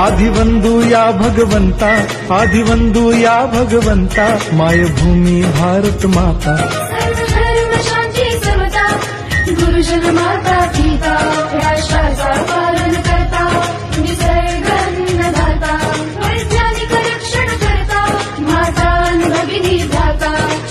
आदिवंदू या भगवंता आदिवंदू या भगवंता मायभूमी भारत माता। गुरुजन माता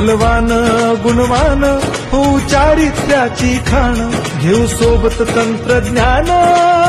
बलवान गुणवान हो चारित्र्याची खाण. घेऊ सोबत तंत्रज्ञान.